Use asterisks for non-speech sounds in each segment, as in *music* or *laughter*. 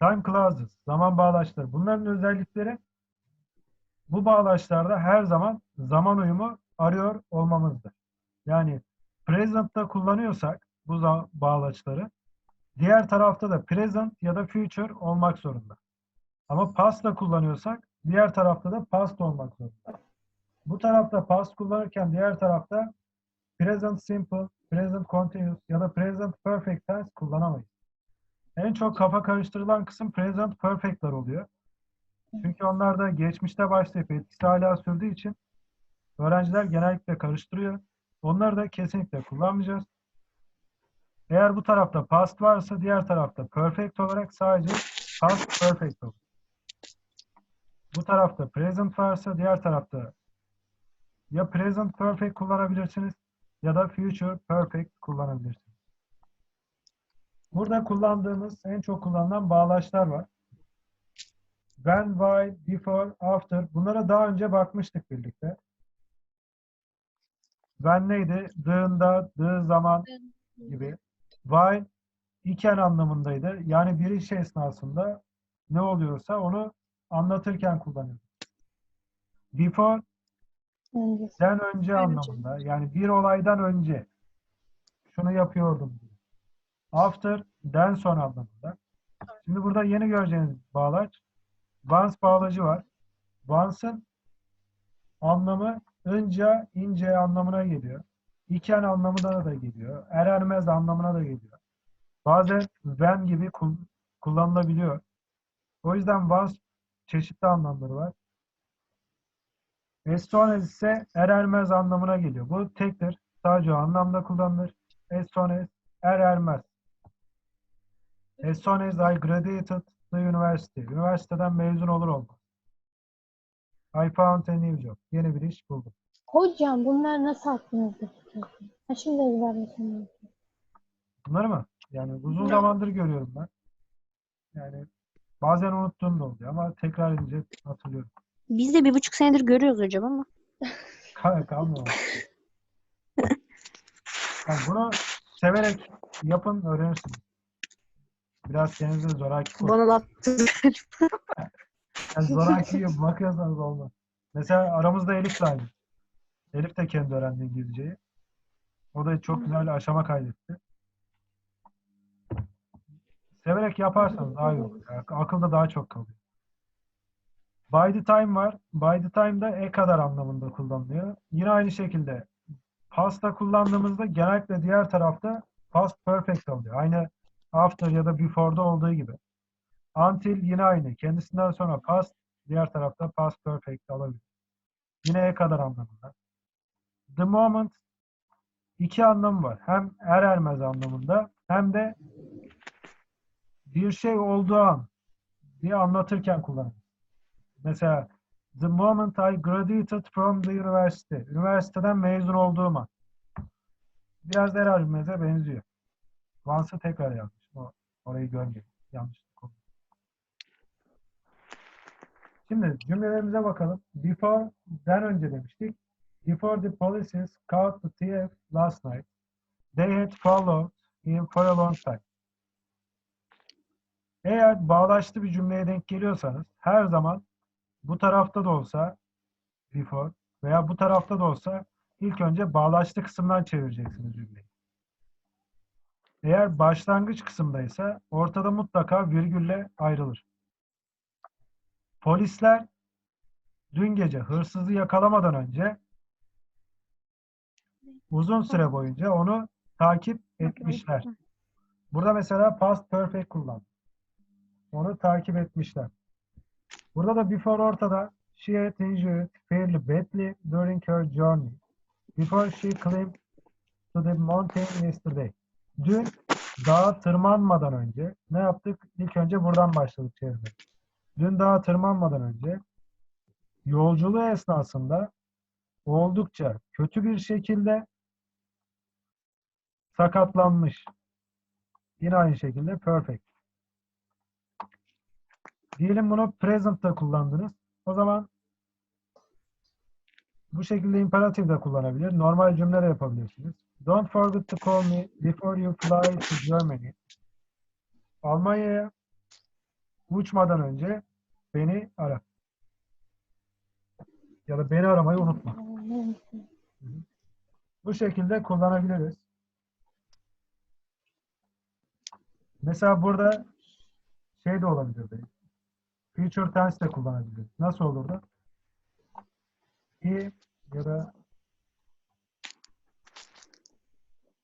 Time clauses, zaman bağlaçları. Bunların özellikleri bu bağlaçlarda her zaman zaman uyumu arıyor olmamızdır. Yani present'ta kullanıyorsak bu bağlaçları diğer tarafta da present ya da future olmak zorunda. Ama past'ta kullanıyorsak diğer tarafta da past olmak zorunda. Bu tarafta past kullanırken diğer tarafta present simple, present continuous ya da present perfect tense kullanamayız. En çok kafa karıştırılan kısım present perfect'ler oluyor. Çünkü onlar da geçmişte başlayıp etkisi hala sürdüğü için öğrenciler genellikle karıştırıyor. Onları da kesinlikle kullanmayacağız. Eğer bu tarafta past varsa diğer tarafta perfect olarak sadece past perfect olur. Bu tarafta present varsa diğer tarafta ya present perfect kullanabilirsiniz ya da future perfect kullanabilirsiniz. Burada kullandığımız, en çok kullanılan bağlaçlar var. When, why, before, after. Bunlara daha önce bakmıştık birlikte. When neydi? Dığında, dığı zaman gibi. While iken anlamındaydı. Yani bir iş esnasında ne oluyorsa onu anlatırken kullanıyoruz. Before den önce anlamında. Yani bir olaydan önce şunu yapıyordum. diyor. After den sonra anlamında. Şimdi burada yeni göreceğiniz bağlaç once bağlacı var. Once'ın anlamı önce, ince anlamına geliyor. İken anlamına da geliyor. Er ermez anlamına da geliyor. Bazen when gibi kul- kullanılabiliyor. O yüzden once çeşitli anlamları var. As soon as ise er ermez anlamına geliyor. Bu tektir. Sadece o anlamda kullanılır. As soon as er ermez. As soon as I graduated the university. Üniversiteden mezun olur olmaz. I found a new job. Yeni bir iş buldum. Hocam bunlar nasıl aklınızda tutuyorsunuz? Ha şimdi ezberlesin. Bunları mı? Yani uzun zamandır görüyorum ben. Yani bazen unuttuğum da oluyor ama tekrar edince hatırlıyorum. Biz de bir buçuk senedir görüyoruz hocam ama. *laughs* Kal kalmıyor. *laughs* Yani bunu severek yapın, öğrenirsiniz. Biraz kendinize zoraki koyun. Bana laf Yani zoraki bakıyorsanız olmaz. Mesela aramızda Elif de aynı. Elif de kendi öğrendi İngilizceyi. O da çok güzel aşama kaydetti. Severek yaparsanız daha iyi olur. Yani akılda daha çok kalıyor. By the time var. By the time da e kadar anlamında kullanılıyor. Yine aynı şekilde past'ta kullandığımızda genellikle diğer tarafta past perfect oluyor. Aynı after ya da before'da olduğu gibi. Until yine aynı. Kendisinden sonra past, diğer tarafta past perfect alabilir. Yine e kadar anlamında. The moment iki anlamı var. Hem er ermez anlamında hem de bir şey olduğu an diye anlatırken kullanılır. Mesela the moment I graduated from the university. Üniversiteden mezun olduğum an. Biraz er ermeze benziyor. Once'ı tekrar yazmış. Orayı görmeyin. Yanlışlık oldu. Şimdi cümlelerimize bakalım. Before'den önce demiştik. Before the police caught the thief last night, they had followed him for a long time. Eğer bağlaçlı bir cümleye denk geliyorsanız her zaman bu tarafta da olsa before veya bu tarafta da olsa ilk önce bağlaçlı kısımdan çevireceksiniz cümleyi. Eğer başlangıç kısımdaysa ortada mutlaka virgülle ayrılır. Polisler dün gece hırsızı yakalamadan önce uzun süre boyunca onu takip etmişler. Burada mesela past perfect kullan. Onu takip etmişler. Burada da before ortada. She had injured fairly badly during her journey. Before she climbed to the mountain yesterday. Dün dağa tırmanmadan önce ne yaptık? İlk önce buradan başladık çevirmeye. Dün dağa tırmanmadan önce yolculuğu esnasında oldukça kötü bir şekilde sakatlanmış. Yine aynı şekilde perfect. Diyelim bunu present'ta kullandınız. O zaman bu şekilde imperatif de kullanabilir. Normal cümle de yapabilirsiniz. Don't forget to call me before you fly to Germany. Almanya'ya uçmadan önce beni ara. Ya da beni aramayı unutma. Bu şekilde kullanabiliriz. Mesela burada şey de olabilirdi. Future tense de kullanabiliriz. Nasıl olurdu? He ya da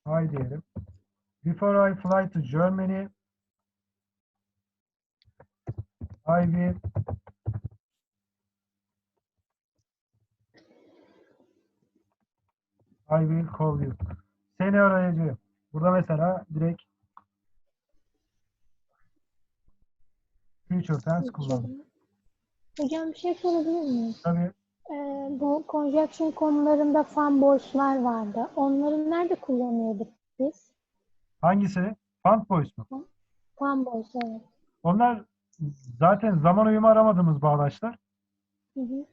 I diyelim. Before I fly to Germany I will I will call you. Seni arayacağım. Burada mesela direkt future tense kullandım. Hocam bir şey sorabilir miyim? Tabii Ee, bu conjunction konularında fanboyslar vardı. Onları nerede kullanıyorduk biz? hangisi? Fund boys mu? Fanboys evet. Onlar zaten zaman uyumu aramadığımız bağlaçlar. Hı hı.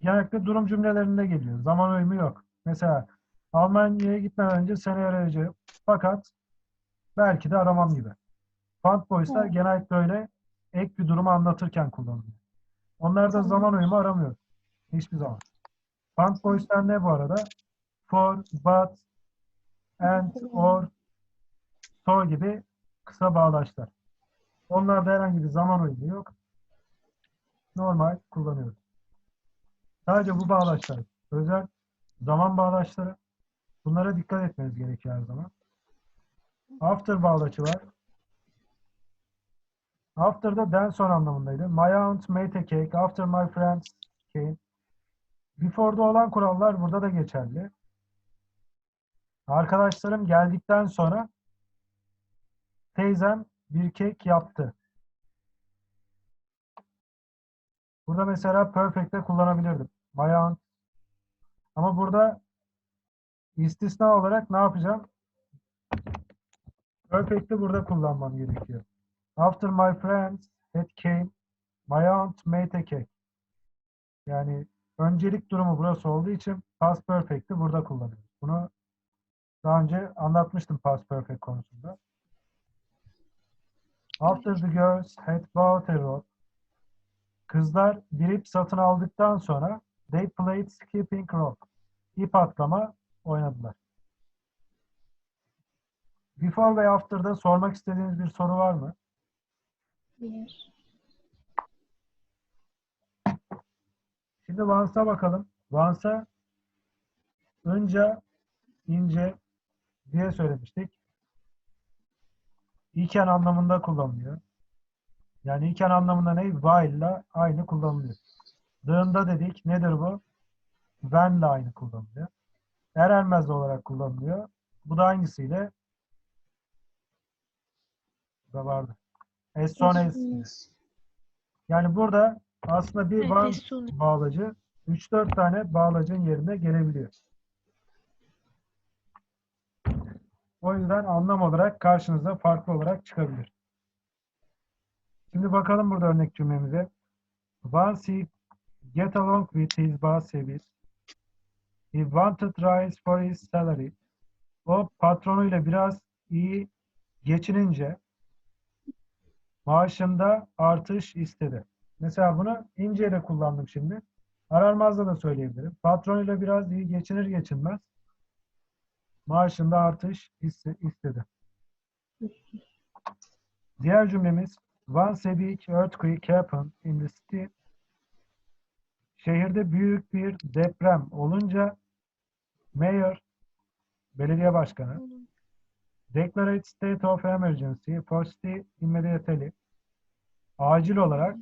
Genellikle durum cümlelerinde geliyor. Zaman uyumu yok. Mesela Almanya'ya gitmeden önce seni arayacağım. Fakat belki de aramam gibi. Fund boys'lar Evet. genellikle öyle ek bir durumu anlatırken kullanılıyor. Onlar da zaman uyumu aramıyor. Hiçbir zaman. Fund boys'lar ne bu arada? For, but, and, or, so gibi kısa bağlaçlar. Onlarda herhangi bir zaman uyumu yok. Normal kullanıyoruz. Sadece bu bağlaçlar özel zaman bağlaçları. Bunlara dikkat etmeniz gerekiyor her zaman. After bağlaçı var. After da den son anlamındaydı. My aunt made a cake after my friends came. Before'da olan kurallar burada da geçerli. Arkadaşlarım geldikten sonra teyzem bir kek yaptı. Burada mesela perfect'te kullanabilirdim. My aunt. Ama burada istisna olarak ne yapacağım? Perfect'i burada kullanmam gerekiyor. After my friends had came, my aunt made a cake. Yani öncelik durumu burası olduğu için past perfect'i burada kullanıyoruz. Bunu daha önce anlatmıştım past perfect konusunda. After the girls had bought a rope, Kızlar bir ip satın aldıktan sonra they played skipping rope. İp atlama oynadılar. Before ve after'da sormak istediğiniz bir soru var mı? Bir. Şimdi Once'a bakalım. Once'a önce, ince diye söylemiştik. İken anlamında kullanılıyor. Yani iken anlamında ne? While ile aynı kullanılıyor. Dığında dedik. Nedir bu? When ile aynı kullanılıyor. Er ermez olarak kullanılıyor. Bu da hangisiyle? Bu da vardı. As soon as. Yani burada aslında bir once bağlacı 3-4 tane bağlacın yerine gelebiliyor. O yüzden anlam olarak karşınıza farklı olarak çıkabilir. Şimdi bakalım burada örnek cümlemize. Once he get along with his boss Sebir, he wanted rise for his salary. O patronuyla biraz iyi geçinince maaşında artış istedi. Mesela bunu inceyle kullandım şimdi. Ararmazda da söyleyebilirim. Patronuyla biraz iyi geçinir geçinmez maaşında artış iste- istedi. Diğer cümlemiz Once a big earthquake happened in the city. Şehirde büyük bir deprem olunca mayor, belediye başkanı declared state of emergency for city immediately acil olarak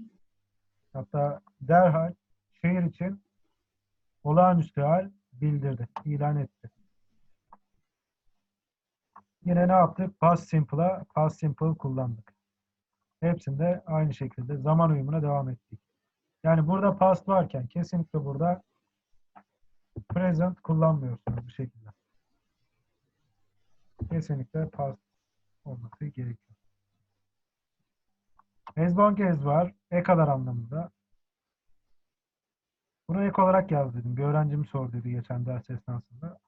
hatta derhal şehir için olağanüstü hal bildirdi, ilan etti. Yine ne yaptık? Past simple'a past simple kullandık. Hepsinde aynı şekilde zaman uyumuna devam ettik. Yani burada past varken kesinlikle burada present kullanmıyorsunuz bu şekilde. Kesinlikle past olması gerekiyor. As long as var. E kadar anlamında. Bunu ek olarak yaz dedim. Bir öğrencim sorduydu geçen ders esnasında.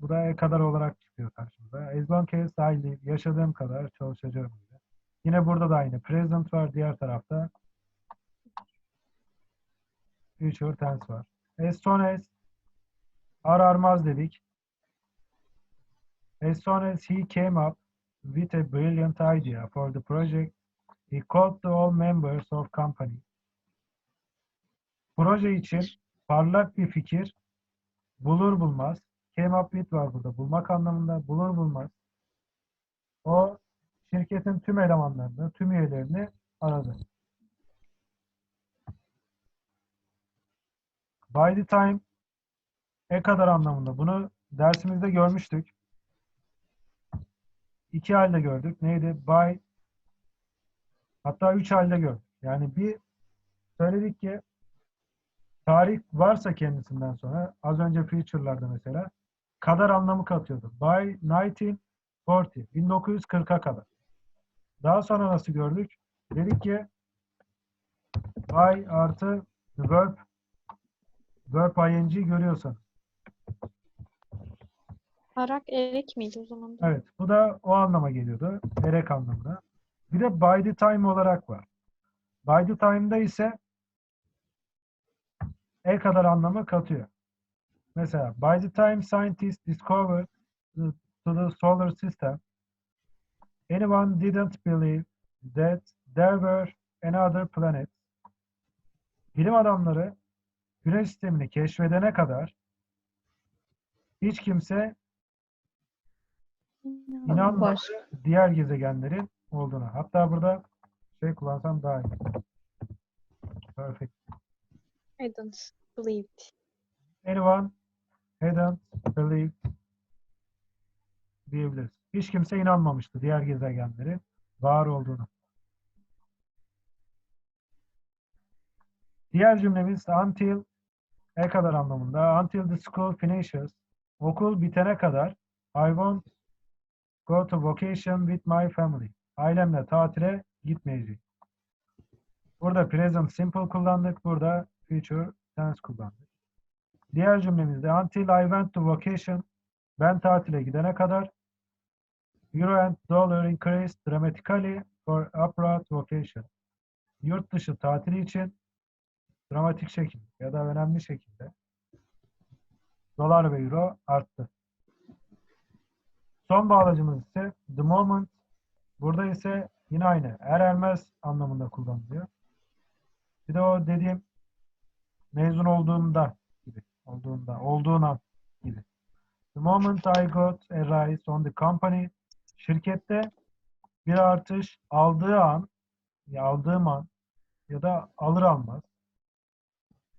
Bu da e kadar olarak çıkıyor karşımıza. As long as I live, yaşadığım kadar çalışacağım diye. Yine burada da aynı. Present var diğer tarafta. Future tense var. As soon as ararmaz dedik. As soon as he came up with a brilliant idea for the project, he called the all members of company. Proje için parlak bir fikir bulur bulmaz. Came up with var burada. Bulmak anlamında bulur bulmaz. O şirketin tüm elemanlarını, tüm üyelerini aradı. By the time e kadar anlamında. Bunu dersimizde görmüştük. İki halde gördük. Neydi? By hatta üç halde gördük. Yani bir söyledik ki tarih varsa kendisinden sonra az önce feature'larda mesela kadar anlamı katıyordu. By 1940 1940'a kadar. Daha sonra nasıl gördük? Dedik ki by artı verb verb ing görüyorsanız. Arak erek miydi o zaman? Evet. Bu da o anlama geliyordu. Erek anlamına. Bir de by the time olarak var. By the time'da ise e kadar anlamı katıyor. Mesela by the time scientists discovered the, to the solar system, anyone didn't believe that there were another planet. Bilim adamları Güneş sistemini keşfedene kadar hiç kimse inanmadı diğer gezegenlerin olduğuna. Hatta burada şey kullansam daha iyi. Perfect. I don't believe. Anyone hadn't believed diyebiliriz. Hiç kimse inanmamıştı diğer gezegenlerin var olduğunu. Diğer cümlemiz until e kadar anlamında. Until the school finishes. Okul bitene kadar I won't go to vacation with my family. Ailemle tatile gitmeyeceğim. Burada present simple kullandık. Burada future tense kullandık. Diğer cümlemizde until I went to vacation ben tatile gidene kadar Euro and dollar increased dramatically for abroad vacation. Yurt dışı tatili için dramatik şekilde ya da önemli şekilde dolar ve euro arttı. Son bağlacımız ise the moment. Burada ise yine aynı. Er ermez anlamında kullanılıyor. Bir de o dediğim mezun olduğumda gibi. Olduğunda, olduğun an gibi. The moment I got a rise on the company şirkette bir artış aldığı an ya aldığım an ya da alır almaz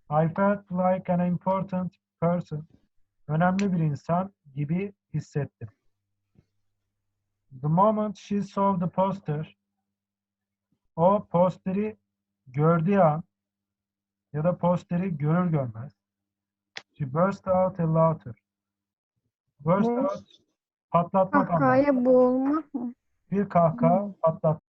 I felt like an important person önemli bir insan gibi hissettim. The moment she saw the poster o posteri gördüğü an ya da posteri görür görmez she burst out a laughter. Burst Burst. out patlatmak anlamında. Kahkahaya boğulmak mı? Bir kahkaha patlattı.